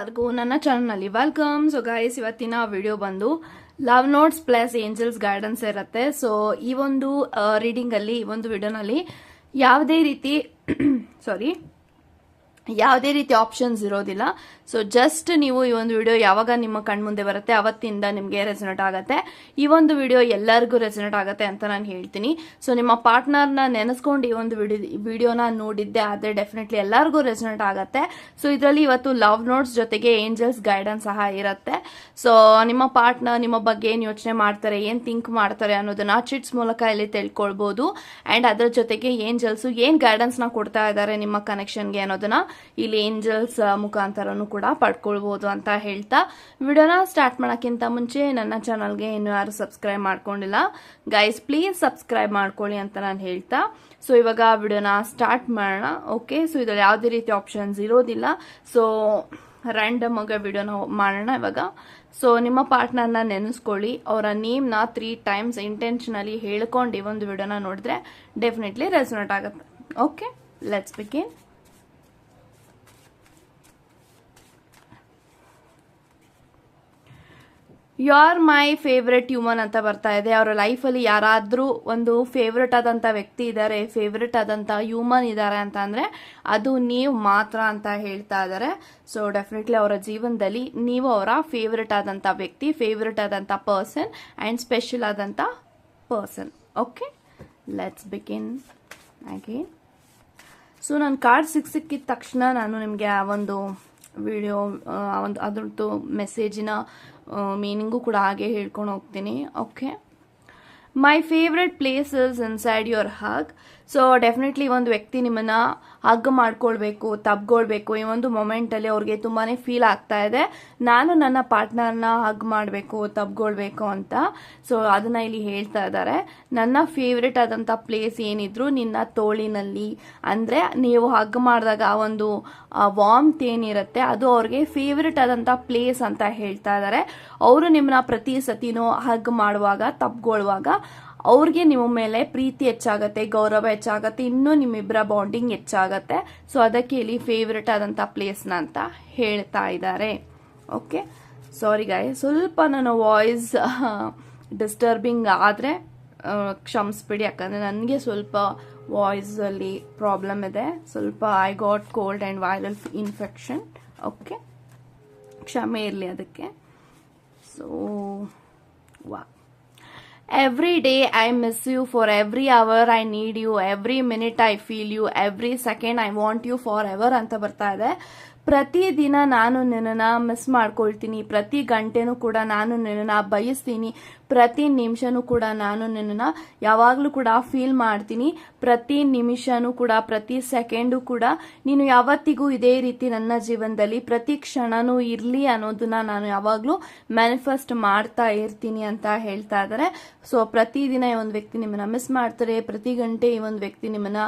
ಎಲ್ಲರಿಗೂ ನನ್ನ ಚಾನಲ್ನಲ್ಲಿ ವೆಲ್ಕಮ್ ಸೊ ಗೈಸ್ ಇವತ್ತಿನ ವಿಡಿಯೋ ಬಂದು love notes plus angels guidance ಇರುತ್ತೆ. ಸೊ ಈ ಒಂದು ರೀಡಿಂಗ್ ಅಲ್ಲಿ, ಈ ಒಂದು ವಿಡಿಯೋನಲ್ಲಿ ಯಾವುದೇ ರೀತಿ ಸಾರಿ ಯಾವುದೇ ರೀತಿ ಆಪ್ಷನ್ಸ್ ಇರೋದಿಲ್ಲ. ಸೊ ಜಸ್ಟ್ ನೀವು ಈ ಒಂದು ವಿಡಿಯೋ ಯಾವಾಗ ನಿಮ್ಮ ಕಣ್ಮುಂದೆ ಬರುತ್ತೆ, ಅವತ್ತಿಂದ ನಿಮಗೆ ರೆಸನೇಟ್ ಆಗುತ್ತೆ. ಈ ಒಂದು ವಿಡಿಯೋ ಎಲ್ಲರಿಗೂ ರೆಸನೇಟ್ ಆಗುತ್ತೆ ಅಂತ ನಾನು ಹೇಳ್ತೀನಿ. ಸೊ ನಿಮ್ಮ ಪಾರ್ಟ್ನರ್ನ ನೆನೆಸ್ಕೊಂಡು ಈ ಒಂದು ವಿಡಿಯೋ ವಿಡಿಯೋನ ನೋಡಿದ್ದೆ, ಆದರೆ ಡೆಫಿನೆಟ್ಲಿ ಎಲ್ಲರಿಗೂ ರೆಸನೇಟ್ ಆಗುತ್ತೆ. ಸೊ ಇದರಲ್ಲಿ ಇವತ್ತು ಲವ್ ನೋಟ್ಸ್ ಜೊತೆಗೆ ಏಂಜಲ್ಸ್ ಗೈಡೆನ್ಸ್ ಸಹ ಇರುತ್ತೆ. ಸೊ ನಿಮ್ಮ ಪಾರ್ಟ್ನರ್ ನಿಮ್ಮ ಬಗ್ಗೆ ಏನು ಯೋಚನೆ ಮಾಡ್ತಾರೆ, ಏನು ಥಿಂಕ್ ಮಾಡ್ತಾರೆ ಅನ್ನೋದನ್ನ ಚಿಟ್ಸ್ ಮೂಲಕ ಇಲ್ಲಿ ತಿಳ್ಕೊಳ್ಬೋದು. ಆ್ಯಂಡ್ ಅದರ ಜೊತೆಗೆ ಏಂಜಲ್ಸು ಏನು ಗೈಡೆನ್ಸ್ನ ಕೊಡ್ತಾ ಇದ್ದಾರೆ ನಿಮ್ಮ ಕನೆಕ್ಷನ್ಗೆ ಅನ್ನೋದನ್ನ ಇಲ್ಲಿ ಏಂಜಲ್ಸ್ ಮುಖಾಂತರನು ಕೂಡ ಪಡ್ಕೊಳ್ಬೋದು ಅಂತ ಹೇಳ್ತಾ ವಿಡಿಯೋನ ಸ್ಟಾರ್ಟ್ ಮಾಡೋಕ್ಕಿಂತ ಮುಂಚೆ ನನ್ನ ಚಾನಲ್ಗೆ ಇನ್ನು ಯಾರು ಸಬ್ಸ್ಕ್ರೈಬ್ ಮಾಡ್ಕೊಂಡಿಲ್ಲ ಗೈಸ್ ಪ್ಲೀಸ್ ಸಬ್ಸ್ಕ್ರೈಬ್ ಮಾಡ್ಕೊಳ್ಳಿ ಅಂತ ನಾನು ಹೇಳ್ತಾ. ಸೊ ಇವಾಗ ವಿಡಿಯೋನ ಸ್ಟಾರ್ಟ್ ಮಾಡೋಣ. ಓಕೆ ಸೊ ಇದ್ರಲ್ಲಿ ಯಾವುದೇ ರೀತಿ ಆಪ್ಷನ್ಸ್ ಇರೋದಿಲ್ಲ. ಸೊ ರ್ಯಾಂಡಮ್ ಆಗಿ ವಿಡಿಯೋನ ಮಾಡೋಣ ಇವಾಗ. ಸೊ ನಿಮ್ಮ ಪಾರ್ಟ್ನರ್ನ ನೆನೆಸ್ಕೊಳ್ಳಿ. ಅವರ ನೇಮ್ನ ತ್ರೀ ಟೈಮ್ಸ್ ಇಂಟೆನ್ಷನಲಿ ಹೇಳ್ಕೊಂಡು ಈ ಒಂದು ವಿಡಿಯೋನ ನೋಡಿದ್ರೆ ಡೆಫಿನೆಟ್ಲಿ ರೆಸನೇಟ್ ಆಗುತ್ತೆ. Okay let's begin you are my favourite human ಅಂತ ಬರ್ತಾ ಇದೆ. ಅವರ ಲೈಫಲ್ಲಿ ಯಾರಾದರೂ ಒಂದು ಫೇವ್ರೆಟ್ ಆದಂಥ ವ್ಯಕ್ತಿ ಇದ್ದಾರೆ ಫೇವ್ರೆಟ್ ಆದಂಥ ಹ್ಯೂಮನ್ ಇದ್ದಾರೆ ಅಂತ ಅಂದರೆ ಅದು ನೀವು ಮಾತ್ರ ಅಂತ ಹೇಳ್ತಾ ಇದ್ದಾರೆ ಸೊ ಡೆಫಿನೆಟ್ಲಿ ಅವರ ಜೀವನದಲ್ಲಿ ನೀವು ಅವರ ಫೇವ್ರೆಟ್ ಆದಂಥ ವ್ಯಕ್ತಿ ಫೇವ್ರೆಟ್ ಆದಂಥ ಪರ್ಸನ್ ಆ್ಯಂಡ್ ಸ್ಪೆಷಲ್ ಆದಂಥ ಪರ್ಸನ್ ಓಕೆ ಲೆಟ್ಸ್ ಬಿಗಿನ್ ಹಾಗೆ ಸೊ ನಾನು ಕಾರ್ಡ್ ಸಿಕ್ ಸಿಕ್ಕಿದ ತಕ್ಷಣ ನಾನು ನಿಮಗೆ ಆ ಒಂದು ವಿಡಿಯೋ ಒಂದು ಅದ್ರದ್ದು ಮೆಸೇಜಿನ ಮೀನಿಂಗು ಕೂಡ ಹಾಗೆ ಹೇಳ್ಕೊಂಡು ಹೋಗ್ತೀನಿ. Okay my favourite places inside your hug so definitely ಒಂದು ವ್ಯಕ್ತಿ ನಿಮ್ಮನ್ನ ಹಗ್ ಮಾಡ್ಕೊಳ್ಬೇಕು ತಬ್ಗೊಳ್ಬೇಕು ಈ ಒಂದು ಮೊಮೆಂಟಲ್ಲಿ ಅವ್ರಿಗೆ ತುಂಬಾ ಫೀಲ್ ಆಗ್ತಾ ಇದೆ. ನಾನು ನನ್ನ ಪಾರ್ಟ್ನರ್ನ ಹಗ್ ಮಾಡಬೇಕು ತಬ್ಗೊಳ್ಬೇಕು ಅಂತ. ಸೊ ಅದನ್ನ ಇಲ್ಲಿ ಹೇಳ್ತಾ ಇದ್ದಾರೆ. ನನ್ನ ಫೇವ್ರೆಟ್ ಆದಂಥ ಪ್ಲೇಸ್ ಏನಿದ್ರು ನಿನ್ನ ತೋಳಿನಲ್ಲಿ. ಅಂದರೆ ನೀವು ಹಗ್ ಮಾಡಿದಾಗ ಆ ಒಂದು ವಾಮ್ತ್ ಏನಿರುತ್ತೆ, ಅದು ಅವ್ರಿಗೆ ಫೇವ್ರೆಟ್ ಆದಂಥ ಪ್ಲೇಸ್ ಅಂತ ಹೇಳ್ತಾ ಇದ್ದಾರೆ. ಅವರು ನಿಮ್ಮನ್ನ ಪ್ರತಿ ಸತಿನೂ ಹಗ್ ಮಾಡುವಾಗ ತಬ್ಗೊಳ್ಳುವಾಗ ಅವ್ರಿಗೆ ನಿಮ್ಮ ಮೇಲೆ ಪ್ರೀತಿ ಹೆಚ್ಚಾಗತ್ತೆ, ಗೌರವ ಹೆಚ್ಚಾಗತ್ತೆ, ಇನ್ನೂ ನಿಮ್ಮಿಬ್ಬರ ಬಾಂಡಿಂಗ್ ಹೆಚ್ಚಾಗತ್ತೆ. ಸೊ ಅದಕ್ಕೆ ಇಲ್ಲಿ ಫೇವ್ರೇಟ್ ಆದಂಥ ಪ್ಲೇಸ್ನ ಅಂತ ಹೇಳ್ತಾ ಇದ್ದಾರೆ. ಓಕೆ ಸಾರಿ ಗಾಯ ಸ್ವಲ್ಪ ನನ್ನ ವಾಯ್ಸ್ ಡಿಸ್ಟರ್ಬಿಂಗ್ ಆದರೆ ಕ್ಷಮಿಸ್ಬಿಡಿ. ಯಾಕಂದರೆ ನನಗೆ ಸ್ವಲ್ಪ ವಾಯ್ಸಲ್ಲಿ ಪ್ರಾಬ್ಲಮ್ ಇದೆ. ಸ್ವಲ್ಪ I got cold and viral infection okay ಕ್ಷಮೆ ಇರಲಿ ಅದಕ್ಕೆ. ಸೊ ವಾ. Every day I miss you for every hour I need you every minute I feel you every second I want you for ever ಅಂತ ಬರ್ತಾ ಇದೆ. ಪ್ರತಿ ದಿನ ನಾನು ನಿನ್ನನ್ನು ಮಿಸ್ ಮಾಡ್ಕೊಳ್ತೀನಿ. ಪ್ರತಿ ಗಂಟೆನೂ ಕೂಡ ನಾನು ನಿನ್ನನ್ನು ಬಯಸ್ತೀನಿ. ಪ್ರತಿ ನಿಮಿಷನೂ ಕೂಡ ನಾನು ನಿನ್ನನ್ನು ಯಾವಾಗಲೂ ಕೂಡ ಫೀಲ್ ಮಾಡ್ತೀನಿ. ಪ್ರತಿ ನಿಮಿಷನೂ ಕೂಡ, ಪ್ರತಿ ಸೆಕೆಂಡು ಕೂಡ ನೀನು ಯಾವತ್ತಿಗೂ ಇದೇ ರೀತಿ ನನ್ನ ಜೀವನದಲ್ಲಿ ಪ್ರತಿ ಕ್ಷಣನೂ ಇರಲಿ ಅನ್ನೋದನ್ನ ನಾನು ಯಾವಾಗಲೂ ಮ್ಯಾನಿಫೆಸ್ಟ್ ಮಾಡ್ತಾ ಇರ್ತೀನಿ ಅಂತ ಹೇಳ್ತಾ ಇದ್ದಾರೆ ಸೊ ಪ್ರತಿದಿನ ಈ ಒಂದು ವ್ಯಕ್ತಿ ನಿಮ್ಮನ್ನ ಮಿಸ್ ಮಾಡ್ತಾರೆ, ಪ್ರತಿ ಗಂಟೆ ಈ ಒಂದು ವ್ಯಕ್ತಿ ನಿಮ್ಮನ್ನ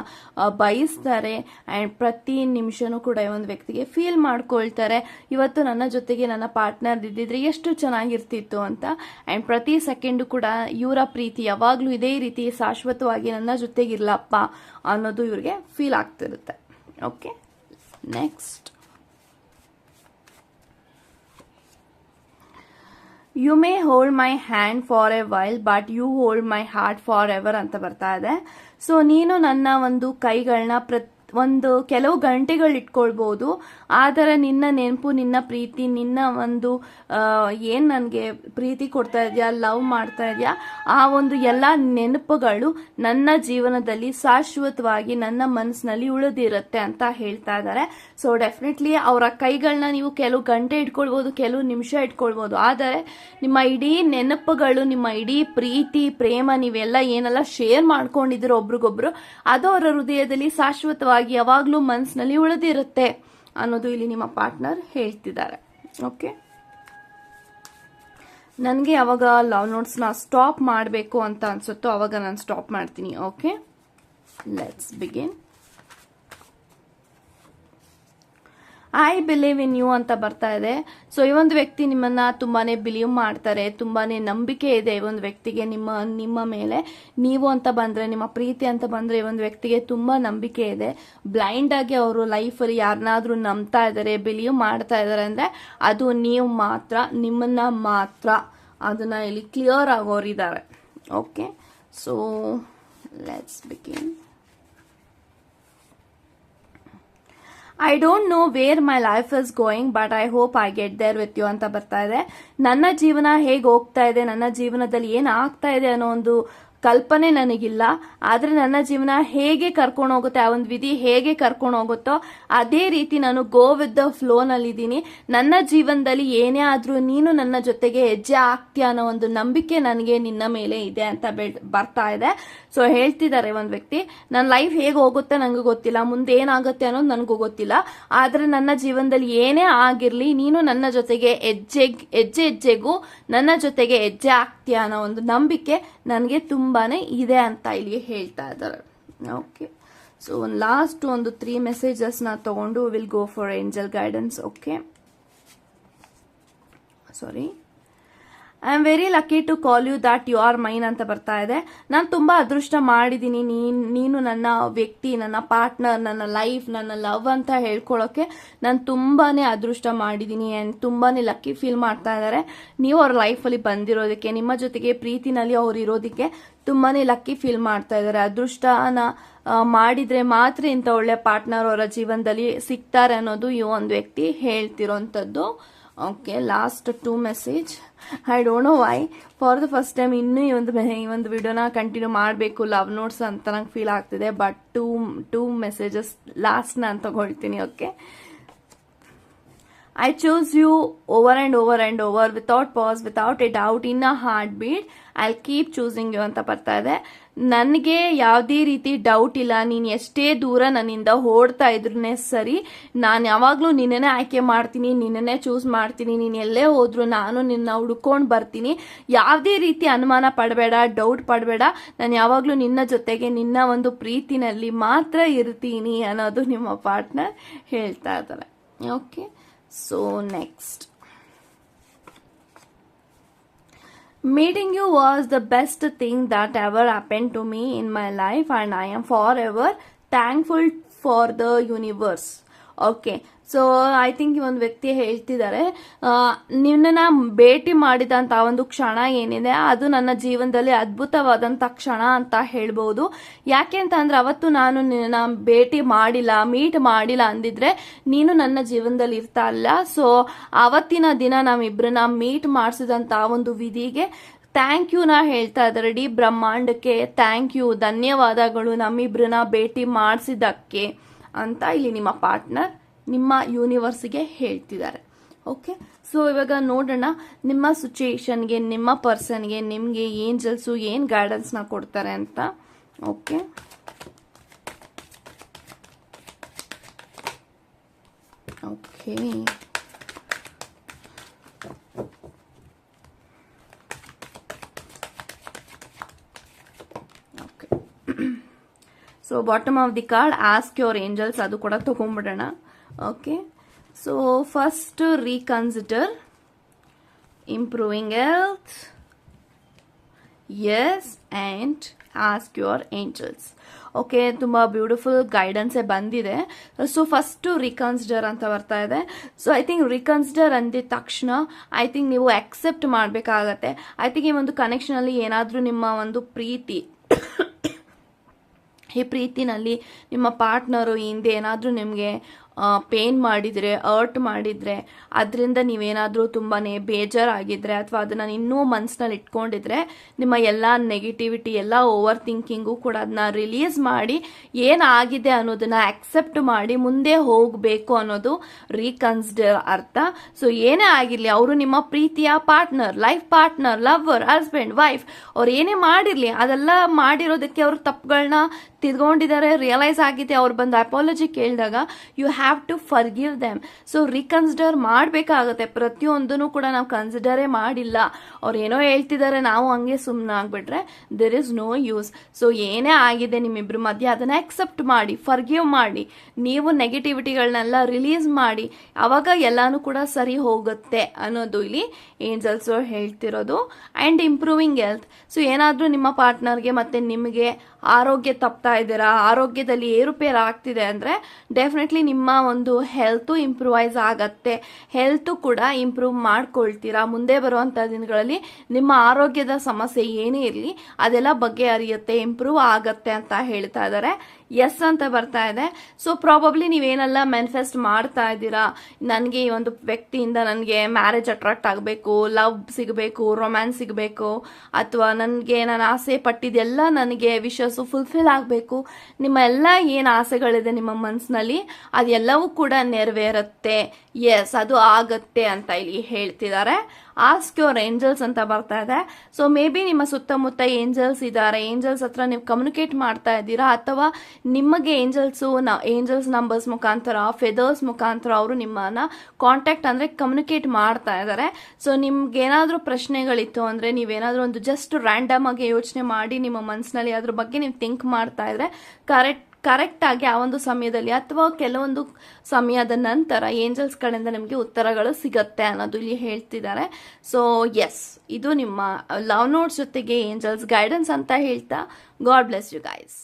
ಬಯಸ್ತಾರೆ ಆ್ಯಂಡ್ ಪ್ರತಿ ನಿಮಿಷನೂ ಕೂಡ ಈ ಒಂದು ವ್ಯಕ್ತಿಗೆ ಫೀಲ್ ಮಾಡ್ಕೊಳ್ತಾರೆ. ಇವತ್ತು ನನ್ನ ಜೊತೆಗೆ ನನ್ನ ಪಾರ್ಟ್ನರ್ ಇದ್ದಿದ್ರೆ ಎಷ್ಟು ಚೆನ್ನಾಗಿರ್ತಿತ್ತು ಅಂತ. ಆ್ಯಂಡ್ ಪ್ರತಿ ಕೂಡ ಇವರ ಪ್ರೀತಿ ಯಾವಾಗಲೂ ಇದೇ ರೀತಿ ಶಾಶ್ವತವಾಗಿ ನನ್ನ ಜೊತೆಗಿರ್ಲಪ್ಪ ಅನ್ನೋದು ಇವ್ರಿಗೆ ಫೀಲ್ ಆಗ್ತಿರುತ್ತೆ. Okay next you may hold my hand for a while but you hold my heart for ever ಅಂತ ಬರ್ತಾ ಇದೆ. ಸೊ ನೀನು ನನ್ನ ಒಂದು ಕೈಗಳನ್ನ ಪ್ರತಿ ಒಂದು ಕೆಲವು ಗಂಟೆಗಳು ಇಟ್ಕೊಳ್ಬೋದು. ಆದರೆ ನಿನ್ನ ನೆನಪು, ನಿನ್ನ ಪ್ರೀತಿ, ನಿನ್ನ ಒಂದು ಏನು ನನಗೆ ಪ್ರೀತಿ ಕೊಡ್ತಾ ಇದೆಯಾ, ಲವ್ ಮಾಡ್ತಾ ಇದೆಯಾ, ಆ ಒಂದು ಎಲ್ಲ ನೆನಪುಗಳು ನನ್ನ ಜೀವನದಲ್ಲಿ ಶಾಶ್ವತವಾಗಿ ನನ್ನ ಮನಸ್ಸಿನಲ್ಲಿ ಉಳಿದಿರುತ್ತೆ ಅಂತ ಹೇಳ್ತಾ ಇದ್ದಾರೆ. ಸೊ ಡೆಫಿನೆಟ್ಲಿ ಅವರ ಕೈಗಳನ್ನ ನೀವು ಕೆಲವು ಗಂಟೆ ಇಟ್ಕೊಳ್ಬೋದು, ಕೆಲವು ನಿಮಿಷ ಇಟ್ಕೊಳ್ಬೋದು. ಆದರೆ ನಿಮ್ಮ ಇಡೀ ನೆನಪುಗಳು, ನಿಮ್ಮ ಇಡೀ ಪ್ರೀತಿ, ಪ್ರೇಮ ನೀವೆಲ್ಲ ಏನೆಲ್ಲ ಶೇರ್ ಮಾಡ್ಕೊಂಡಿದ್ರು ಒಬ್ರಿಗೊಬ್ರು, ಅದು ಅವರ ಹೃದಯದಲ್ಲಿ ಶಾಶ್ವತವಾಗಿ ಯಾವಾಗಲೂ ಮನಸ್ಸಿನಲ್ಲಿ ಉಳಿದಿರುತ್ತೆ ಅನ್ನೋದು ಇಲ್ಲಿ ನಿಮ್ಮ ಪಾರ್ಟ್ನರ್ ಹೇಳ್ತಿದ್ದಾರೆ. ಓಕೆ ನನಗೆ ಯಾವಾಗ ಲವ್ ನೋಟ್ಸ್ನ ಸ್ಟಾಪ್ ಮಾಡಬೇಕು ಅಂತ ಅನ್ಸುತ್ತೋ ಅವಾಗ ನಾನು ಸ್ಟಾಪ್ ಮಾಡ್ತೀನಿ. Okay let's begin I believe in you ಅಂತ ಬರ್ತಾ ಇದೆ. ಸೊ ಈ ಒಂದು ವ್ಯಕ್ತಿ ನಿಮ್ಮನ್ನ ತುಂಬಾನೇ ಬಿಲೀವ್ ಮಾಡ್ತಾರೆ. ತುಂಬಾನೇ ನಂಬಿಕೆ ಇದೆ ಈ ಒಂದು ವ್ಯಕ್ತಿಗೆ. ನಿಮ್ಮ ನಿಮ್ಮ ಮೇಲೆ ನೀವು ಅಂತ ಬಂದ್ರೆ, ನಿಮ್ಮ ಪ್ರೀತಿ ಅಂತ ಬಂದ್ರೆ ಈ ಒಂದು ವ್ಯಕ್ತಿಗೆ ತುಂಬಾ ನಂಬಿಕೆ ಇದೆ. ಬ್ಲೈಂಡ್ ಆಗಿ ಅವರು ಲೈಫಲ್ಲಿ ಯಾರನ್ನಾದ್ರೂ ನಂಬ್ತಾ ಇದ್ದಾರೆ ಬಿಲೀವ್ ಮಾಡ್ತಾ ಇದ್ದಾರೆ ಅಂದ್ರೆ ಅದು ನೀವು ಮಾತ್ರ, ನಿಮ್ಮನ್ನ ಮಾತ್ರ ಅದನ್ನ ಇಲ್ಲಿ clear ಆಗೋರಿದ್ದಾರೆ okay so let's begin I don't know where my life is going but I hope I get there with you ಅಂತ ಬರ್ತಾ ಇದೆ. ನನ್ನ ಜೀವನ ಹೇಗೆ ಹೋಗ್ತಾ ಇದೆ? ನನ್ನ ಜೀವನದಲ್ಲಿ ಏನ್ ಆಗ್ತಾ ಇದೆ ಅನ್ನೋ ಒಂದು ಕಲ್ಪನೆ ನನಗಿಲ್ಲ, ಆದ್ರೆ ನನ್ನ ಜೀವನ ಹೇಗೆ ಕರ್ಕೊಂಡು ಹೋಗುತ್ತೆ ಆ ಒಂದು ವಿಧಿ ಹೇಗೆ ಕರ್ಕೊಂಡು ಹೋಗುತ್ತೋ ಅದೇ ರೀತಿ ನಾನು ಗೋ ವಿತ್ ದ ಫ್ಲೋ ನಲ್ಲಿದ್ದೀನಿ. ನನ್ನ ಜೀವನದಲ್ಲಿ ಏನೇ ಆದ್ರೂ ನೀನು ನನ್ನ ಜೊತೆಗೆ ಹೆಜ್ಜೆ ಆಗ್ತೀಯ ಅನ್ನೋ ಒಂದು ನಂಬಿಕೆ ನನಗೆ ನಿನ್ನ ಮೇಲೆ ಇದೆ ಅಂತ ಬರ್ತಾ ಇದೆ. ಸೊ ಹೇಳ್ತಿದ್ದಾರೆ ಒಂದು ವ್ಯಕ್ತಿ, ನನ್ನ ಲೈಫ್ ಹೇಗೆ ಹೋಗುತ್ತೆ ನನಗೆ ಗೊತ್ತಿಲ್ಲ, ಮುಂದೆ ಏನಾಗುತ್ತೆ ಅನ್ನೋದು ನನಗೂ ಗೊತ್ತಿಲ್ಲ, ಆದ್ರೆ ನನ್ನ ಜೀವನದಲ್ಲಿ ಏನೇ ಆಗಿರ್ಲಿ, ನೀನು ನನ್ನ ಜೊತೆಗೆ ಹೆಜ್ಜೆ ಹೆಜ್ಜೆ ಹೆಜ್ಜೆಗೂ ನನ್ನ ಜೊತೆಗೆ ಹೆಜ್ಜೆ ಆಗ್ತೀಯ ಅನ್ನೋ ಒಂದು ನಂಬಿಕೆ ನನಗೆ ತುಂಬಾನೇ ಇದೆ ಅಂತ ಇಲ್ಲಿ ಹೇಳ್ತಾ ಇದ್ದಾರೆ. ಓಕೆ ಸೊ ಒಂದು ಲಾಸ್ಟ್ ಒಂದು ತ್ರೀ ಮೆಸೇಜಸ್ನ ತಗೊಂಡು will go for angel guidance okay sorry I am very lucky to call you that you are mine ಅಂತ ಬರ್ತಾ ಇದೆ. ನಾನು ತುಂಬಾ ಅದೃಷ್ಟ ಮಾಡಿದ್ದೀನಿ ನೀನ್, ನೀನು ನನ್ನ ವ್ಯಕ್ತಿ, ನನ್ನ ಪಾರ್ಟ್ನರ್ ನನ್ನ ಲೈಫ್ ನನ್ನ ಲವ್ ಅಂತ ಹೇಳ್ಕೊಳ್ಳೋಕೆ ನಾನು ತುಂಬಾನೇ ಅದೃಷ್ಟ ಮಾಡಿದ್ದೀನಿ ಆ್ಯಂಡ್ ತುಂಬಾನೇ ಲಕ್ಕಿ ಫೀಲ್ ಮಾಡ್ತಾ ಇದ್ದಾರೆ. ನೀವು ಅವ್ರ ಲೈಫಲ್ಲಿ ಬಂದಿರೋದಕ್ಕೆ, ನಿಮ್ಮ ಜೊತೆಗೆ ಪ್ರೀತಿನಲ್ಲಿ ಅವ್ರು ಇರೋದಕ್ಕೆ ತುಂಬಾನೇ ಲಕ್ಕಿ ಫೀಲ್ ಮಾಡ್ತಾ ಇದ್ದಾರೆ. ಅದೃಷ್ಟನ ಮಾಡಿದ್ರೆ ಮಾತ್ರ ಇಂಥ ಒಳ್ಳೆ ಪಾರ್ಟ್ನರ್ ಅವರ ಜೀವನದಲ್ಲಿ ಸಿಗ್ತಾರೆ ಅನ್ನೋದು ಈ ಒಂದು ವ್ಯಕ್ತಿ ಹೇಳ್ತಿರೋಂಥದ್ದು. Okay last two message I don't know why for the first time ಇನ್ನೂ ಈ ಒಂದು ಈ ಒಂದು ವಿಡಿಯೋನ ಕಂಟಿನ್ಯೂ ಮಾಡಬೇಕು ಲವ್ ನೋಟ್ಸ್ ಅಂತ ನಂಗೆ ಫೀಲ್ ಆಗ್ತಿದೆ. But two two messages last ನಾನು ತಗೊಳ್ತೀನಿ okay I choose you over and over and over without pause without a doubt in a heart beat I keep choosing you ಅಂತ ಬರ್ತಾ ಇದೆ. ನನಗೆ ಯಾವುದೇ ರೀತಿ ಡೌಟ್ ಇಲ್ಲ. ನೀನು ಎಷ್ಟೇ ದೂರ ನನ್ನಿಂದ ಓಡ್ತಾ ಇದ್ರೂ ಸರಿ. ನಾನು ಯಾವಾಗಲೂ ನಿನ್ನನ್ನೇ ಆಯ್ಕೆ ಮಾಡ್ತೀನಿ, ನಿನ್ನನ್ನೇ ಚೂಸ್ ಮಾಡ್ತೀನಿ. ನೀನು ಎಲ್ಲೇ ಹೋದ್ರು ನಾನು ನಿನ್ನ ಹುಡ್ಕೊಂಡು ಬರ್ತೀನಿ. ಯಾವುದೇ ರೀತಿ ಅನುಮಾನ ಪಡಬೇಡ ಡೌಟ್ ಪಡಬೇಡ. ನಾನು ಯಾವಾಗಲೂ ನಿನ್ನ ಜೊತೆಗೆ, ನಿನ್ನ ಒಂದು ಪ್ರೀತಿನಲ್ಲಿ ಮಾತ್ರ ಇರ್ತೀನಿ ಅನ್ನೋದು ನಿಮ್ಮ ಪಾರ್ಟ್ನರ್ ಹೇಳ್ತಾ ಇದ್ದಾರೆ okay so next Meeting you was the best thing that ever happened to me in my life, and I am forever thankful for the universe. Okay so I think ಈ ಒಂದು ವ್ಯಕ್ತಿ ಹೇಳ್ತಿದ್ದಾರೆ ನಿನ್ನ ನಿನ್ನನ್ನ ಭೇಟಿ ಮಾಡಿದಂಥ ಒಂದು ಕ್ಷಣ ಏನಿದೆ, ಅದು ನನ್ನ ಜೀವನದಲ್ಲಿ ಅದ್ಭುತವಾದಂಥ ಕ್ಷಣ ಅಂತ ಹೇಳ್ಬೋದು. ಯಾಕೆ ಅಂತ ಅಂದ್ರೆ ಅವತ್ತು ನಾನು ನಿನ್ನ ಭೇಟಿ ಮಾಡಿಲ್ಲ ಮೀಟ್ ಮಾಡಿಲ್ಲ ಅಂದಿದ್ರೆ ನೀನು ನನ್ನ ಜೀವನದಲ್ಲಿ ಇರ್ತಾ ಇಲ್ಲ. ಸೊ ಅವತ್ತಿನ ದಿನ ನಾವಿಬ್ಬರನ್ನ ಮೀಟ್ ಮಾಡಿಸಿದಂಥ ಒಂದು ವಿಧಿಗೆ ಥ್ಯಾಂಕ್ ಯು ನಾ ಹೇಳ್ತಾ ಇದ್ದಾರೆ. ಡಿ ಬ್ರಹ್ಮಾಂಡಕ್ಕೆ ಥ್ಯಾಂಕ್ ಯು ಧನ್ಯವಾದಗಳು ನಮ್ಮಿಬ್ಬರನ್ನ ಭೇಟಿ ಮಾಡಿಸಿದ್ದಕ್ಕೆ. ಅಂತ ಇಲ್ಲಿ ನಿಮ್ಮ ಪಾರ್ಟ್ನರ್ ನಿಮ್ಮ ಯೂನಿವರ್ಸ್ಗೆ ಹೇಳ್ತಿದ್ದಾರೆ. ಓಕೆ ಸೊ ಇವಾಗ ನೋಡೋಣ, ನಿಮ್ಮ ಸಿಚುಯೇಷನ್ಗೆ ನಿಮ್ಮ ಪರ್ಸನ್ಗೆ ನಿಮಗೆ ಏಂಜಲ್ಸು ಏನು ಗೈಡೆನ್ಸ್ನ ಕೊಡ್ತಾರೆ ಅಂತ. Okay okay so bottom of the card ask your angels ಅದು ಕೂಡ ತಗೊಂಡ್ಬಿಡೋಣ. Okay so, first reconsider improving health. Yes, and ask your angels okay ತುಂಬ ಬ್ಯೂಟಿಫುಲ್ ಗೈಡೆನ್ಸೇ ಬಂದಿದೆ. ಸೊ ಫಸ್ಟು ರಿಕನ್ಸಿಡರ್ ಅಂತ ಬರ್ತಾ ಇದೆ. ಸೊ ಐ ಥಿಂಕ್ ರಿಕನ್ಸಿಡರ್ ಅಂದಿದ ತಕ್ಷಣ ಐ ಥಿಂಕ್ ನೀವು ಅಕ್ಸೆಪ್ಟ್ ಮಾಡಬೇಕಾಗತ್ತೆ. ಐ ಥಿಂಕ್ ಈ ಒಂದು ಕನೆಕ್ಷನಲ್ಲಿ ಏನಾದರೂ ನಿಮ್ಮ ಒಂದು ಪ್ರೀತಿ, ಈ ಪ್ರೀತಿನಲ್ಲಿ ನಿಮ್ಮ ಪಾರ್ಟ್ನರು ಹಿಂದೆ ಏನಾದರೂ ನಿಮಗೆ ಪೇನ್ ಮಾಡಿದರೆ ಅರ್ಟ್ ಮಾಡಿದರೆ, ಅದರಿಂದ ನೀವೇನಾದರೂ ತುಂಬಾ ಬೇಜಾರಾಗಿದ್ದರೆ ಅಥವಾ ಅದನ್ನು ಇನ್ನೂ ಮನಸ್ಸಿನಲ್ಲಿ ಇಟ್ಕೊಂಡಿದ್ರೆ ನಿಮ್ಮ ಎಲ್ಲ ನೆಗೆಟಿವಿಟಿ ಎಲ್ಲ ಓವರ್ ಥಿಂಕಿಂಗು ಕೂಡ ಅದನ್ನ ರಿಲೀಸ್ ಮಾಡಿ ಏನಾಗಿದೆ ಅನ್ನೋದನ್ನ ಆಕ್ಸೆಪ್ಟ್ ಮಾಡಿ ಮುಂದೆ ಹೋಗಬೇಕು ಅನ್ನೋದು ರೀಕನ್ಸಿಡರ್ ಅರ್ಥ. ಸೊ ಏನೇ ಆಗಿರಲಿ, ಅವರು ನಿಮ್ಮ ಪ್ರೀತಿಯ partner life partner lover husband wife ಅವ್ರು ಏನೇ ಮಾಡಿರಲಿ, ಅದೆಲ್ಲ ಮಾಡಿರೋದಕ್ಕೆ ಅವರು ತಪ್ಪುಗಳನ್ನ ತಿದ್ಕೊಂಡಿದ್ದಾರೆ ರಿಯಲೈಸ್ ಆಗಿದೆ, ಅವ್ರು ಬಂದು ಅಪಾಲಜಿ ಕೇಳಿದಾಗ you have to forgive them so reconsider ಮಾಡಬೇಕಾಗತ್ತೆ. ಪ್ರತಿಯೊಂದನ್ನು ಕೂಡ ನಾವು ಕನ್ಸಿಡರೇ ಮಾಡಿಲ್ಲ. ಅವ್ರು ಏನೋ ಹೇಳ್ತಿದ್ದಾರೆ ನಾವು ಹಂಗೆ ಸುಮ್ಮನೆ ಆಗಿಬಿಟ್ರೆ there is no use so ಏನೇ ಆಗಿದೆ ನಿಮ್ಮಿಬ್ರ ಮಧ್ಯೆ, ಅದನ್ನು ಅಕ್ಸೆಪ್ಟ್ ಮಾಡಿ ಫರ್ಗಿವ್ ಮಾಡಿ. ನೀವು ನೆಗೆಟಿವಿಟಿಗಳನ್ನೆಲ್ಲ ರಿಲೀಸ್ ಮಾಡಿ. ಅವಾಗ ಎಲ್ಲಾನು ಕೂಡ ಸರಿ ಹೋಗುತ್ತೆ ಅನ್ನೋದು ಇಲ್ಲಿ ಏಂಜಲ್ಸ್ ಹೇಳ್ತಿರೋದು. ಆ್ಯಂಡ್ ಇಂಪ್ರೂವಿಂಗ್ ಹೆಲ್ತ್ ಸೊ ಏನಾದರೂ ನಿಮ್ಮ ಪಾರ್ಟ್ನರ್ಗೆ ಮತ್ತು ನಿಮಗೆ ಆರೋಗ್ಯ ತಪ್ತಾ ಇದ್ದೀರಾ? ಆರೋಗ್ಯದಲ್ಲಿ ಏರುಪೇರು ಆಗ್ತಿದೆ ಅಂದರೆ ಡೆಫಿನೆಟ್ಲಿ ನಿಮ್ಮ ಒಂದು ಹೆಲ್ತು ಇಂಪ್ರೂವೈಸ್ ಆಗತ್ತೆ. ಹೆಲ್ತು ಕೂಡ ಇಂಪ್ರೂವ್ ಮಾಡ್ಕೊಳ್ತೀರಾ? ಮುಂದೆ ಬರುವಂಥ ದಿನಗಳಲ್ಲಿ ನಿಮ್ಮ ಆರೋಗ್ಯದ ಸಮಸ್ಯೆ ಏನೇ ಇರಲಿ ಅದೆಲ್ಲ ಬಗೆಹರಿಯುತ್ತೆ ಇಂಪ್ರೂವ್ ಆಗತ್ತೆ ಅಂತ ಹೇಳ್ತಾ ಇದ್ದಾರೆ ಎಸ್ ಅಂತ ಬರ್ತಾ ಇದೆ. ಸೊ ಪ್ರಾಬಬ್ಲಿ ನೀವೇನೆಲ್ಲ ಮ್ಯಾನಿಫೆಸ್ಟ್ ಮಾಡ್ತಾ ಇದ್ದೀರಾ? ನನಗೆ ಈ ಒಂದು ವ್ಯಕ್ತಿಯಿಂದ ನನಗೆ ಮ್ಯಾರೇಜ್ ಅಟ್ರಾಕ್ಟ್ ಆಗಬೇಕು ಲವ್ ಸಿಗಬೇಕು ರೊಮ್ಯಾನ್ಸ್ ಸಿಗಬೇಕು, ಅಥವಾ ನನಗೆ ನಾನು ಆಸೆ ಪಟ್ಟಿದ್ದೆಲ್ಲ ನನಗೆ ವಿಶಸ್ಸು ಫುಲ್ಫಿಲ್ ಆಗಬೇಕು. ನಿಮ್ಮ ಎಲ್ಲ ಏನು ಆಸೆಗಳಿದೆ ನಿಮ್ಮ ಮನಸ್ಸಿನಲ್ಲಿ ಅದೆಲ್ಲವೂ ಕೂಡ ನೆರವೇರುತ್ತೆ. ಎಸ್ ಅದು ಆಗತ್ತೆ ಅಂತ ಇಲ್ಲಿ ಹೇಳ್ತಿದ್ದಾರೆ. ಆಸ್ಕ್ ಯೋರ್ ಏಂಜಲ್ಸ್ ಅಂತ ಬರ್ತಾ ಇದೆ. ಸೊ ಮೇ ಬಿ ನಿಮ್ಮ ಸುತ್ತಮುತ್ತ ಏಂಜಲ್ಸ್ ಇದ್ದಾರೆ. ಏಂಜಲ್ಸ್ ಹತ್ರ ನೀವು ಕಮ್ಯುನಿಕೇಟ್ ಮಾಡ್ತಾ ಇದ್ದೀರಾ? ಅಥವಾ ನಿಮಗೆ ಏಂಜಲ್ಸು ನ ಏಂಜಲ್ಸ್ ನಂಬರ್ಸ್ ಮುಖಾಂತರ ಫೆದರ್ಸ್ ಮುಖಾಂತರ ಅವರು ನಿಮ್ಮನ್ನ ಕಾಂಟ್ಯಾಕ್ಟ್ ಅಂದರೆ ಕಮ್ಯುನಿಕೇಟ್ ಮಾಡ್ತಾ ಇದ್ದಾರೆ. ಸೊ ನಿಮ್ಗೇನಾದರೂ ಪ್ರಶ್ನೆಗಳಿತ್ತು ಅಂದರೆ ನೀವೇನಾದರೂ ಒಂದು ಜಸ್ಟ್ ರ್ಯಾಂಡಮ್ ಆಗಿ ಯೋಚನೆ ಮಾಡಿ ನಿಮ್ಮ ಮನಸ್ಸಿನಲ್ಲಿ ಅದ್ರ ಬಗ್ಗೆ ನೀವು ಥಿಂಕ್ ಮಾಡ್ತಾ ಇದ್ರೆ ಕರೆಕ್ಟ್ ಕರೆಕ್ಟ್ ಆಗಿ ಆ ಒಂದು ಸಮಯದಲ್ಲಿ ಅಥವಾ ಕೆಲವೊಂದು ಸಮಯದ ನಂತರ ಏಂಜಲ್ಸ್ ಕಡೆಯಿಂದ ನಿಮಗೆ ಉತ್ತರಗಳು ಸಿಗತ್ತೆ ಅನ್ನೋದು ಇಲ್ಲಿ ಹೇಳ್ತಿದ್ದಾರೆ. ಸೊ ಎಸ್ ಇದು ನಿಮ್ಮ ಲವ್ ನೋಟ್ಸ್ ಜೊತೆಗೆ ಏಂಜಲ್ಸ್ ಗೈಡೆನ್ಸ್ ಅಂತ ಹೇಳ್ತಾ. God bless you guys